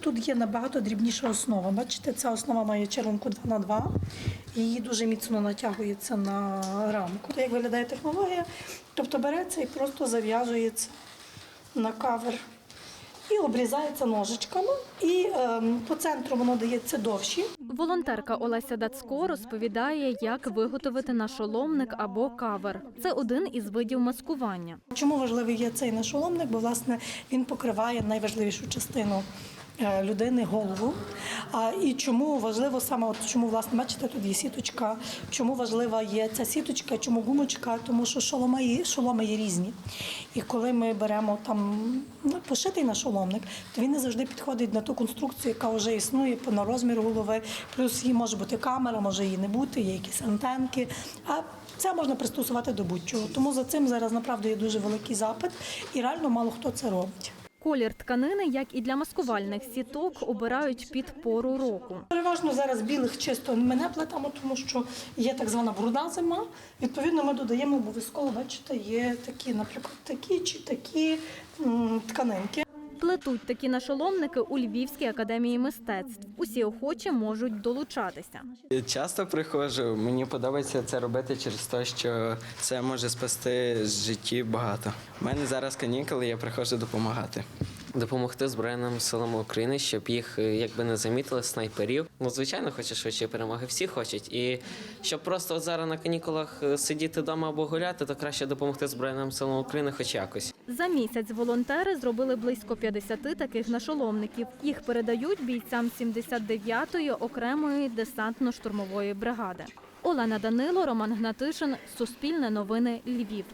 Тут є набагато дрібніша основа. Бачите, ця основа має червонку 2 на 2 і її дуже міцно натягується на рамку. Як виглядає технологія? Тобто береться і просто зав'язується на кавер і обрізається ножичками, і ем, по центру воно дається довші. Волонтерка Олеся Дацько розповідає, як виготовити нашоломник або кавер. Це один із видів маскування. Чому важливий є цей нашоломник? Бо власне він покриває найважливішу частину е, людини голову. А і чому важливо саме, от чому власне бачите, тут є сіточка, чому важлива є ця сіточка, чому гумочка, тому що шоломи, є- шоломи є різні. І коли ми беремо там ну, пошитий нашоломник, то він не завжди підходить на ту конструкцію, яка вже існує на розмір голови. Плюс її може бути камера, може її не бути, є якісь антенки. А це можна пристосувати до будь-чого. Тому за цим зараз направду є дуже великий запит, і реально мало хто це робить. Колір тканини, як і для маскувальних сіток, обирають під пору року. Переважно зараз білих чисто ми не плетемо, тому що є так звана брудна зима. Відповідно, ми додаємо обов'язково, бачите, є такі, наприклад, такі чи такі тканинки. Плетуть такі нашоломники у Львівській академії мистецтв. Усі охочі можуть долучатися. Часто приходжу, мені подобається це робити через те, що це може спасти з житті багато. У мене зараз канікули, я приходжу допомагати. Допомогти Збройним силам України, щоб їх е, якби не замітили снайперів. Ну, звичайно, хоче швидше перемоги. Всі хочуть. І щоб просто от зараз на канікулах е, сидіти вдома або гуляти, то краще допомогти Збройним силам України хоч якось. За місяць волонтери зробили близько 50 таких нашоломників. Їх передають бійцям 79-ї окремої десантно-штурмової бригади. Олена Данило, Роман Гнатишин, Суспільне новини, Львів.